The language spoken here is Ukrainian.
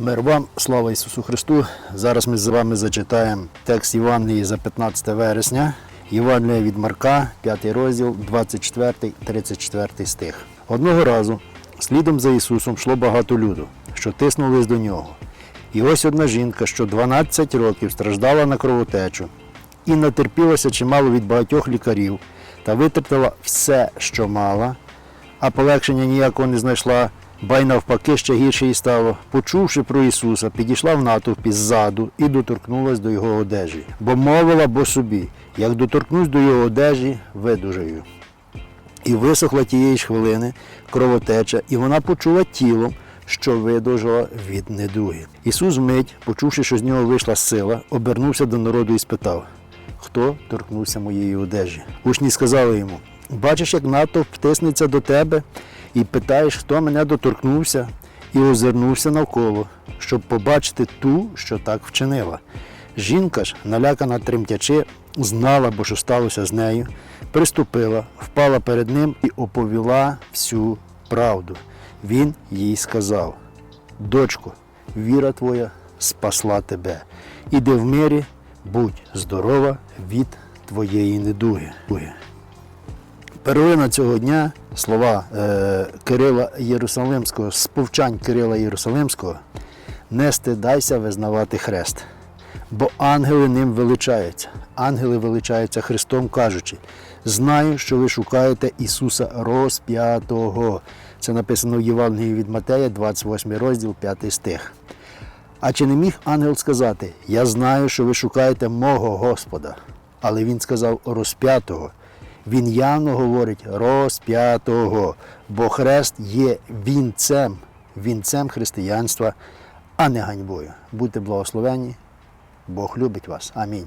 Мир вам, слава Ісусу Христу! Зараз ми з вами зачитаємо текст Євангелії за 15 вересня. Євангелія від Марка, 5 розділ, 24-34 стих. Одного разу слідом за Ісусом йшло багато люду, що тиснулись до нього. І ось одна жінка, що 12 років страждала на кровотечу і натерпілася чимало від багатьох лікарів та витратила все, що мала, а полегшення ніякого не знайшла, ба й навпаки ще гірше їй стало. Почувши про Ісуса, підійшла в натовпі ззаду і доторкнулась до його одежі, бо мовила бо собі, як доторкнусь до його одежі, видужаю. І висохла тієї ж хвилини кровотеча, і вона почула тілом, що видужала від недуги. Ісус мить, почувши, що з нього вийшла сила, обернувся до народу і спитав, хто торкнувся моєї одежі. Учні сказали йому: Бачиш, як натовп тиснеться до тебе, і питаєш, хто мене доторкнувся, і озирнувся навколо, щоб побачити ту, що так вчинила. Жінка ж, налякана тремтячи, знала, бо що сталося з нею, приступила, впала перед ним і оповіла всю правду. Він їй сказав: Дочко, віра твоя спасла тебе. Іди в мирі, будь здорова від твоєї недуги. Перлина цього дня слова е, Кирила Єрусалимського, з повчань Кирила Єрусалимського, не стидайся визнавати хрест, бо ангели ним величаються. Ангели величаються Христом, кажучи: знаю, що ви шукаєте Ісуса розп'ятого. Це написано в Євангелії від Матея, 28 розділ, 5 стих. А чи не міг ангел сказати: Я знаю, що ви шукаєте мого Господа, але він сказав розп'ятого. Він явно говорить розп'ятого, бо хрест є вінцем, вінцем християнства, а не ганьбою. Будьте благословені, Бог любить вас. Амінь.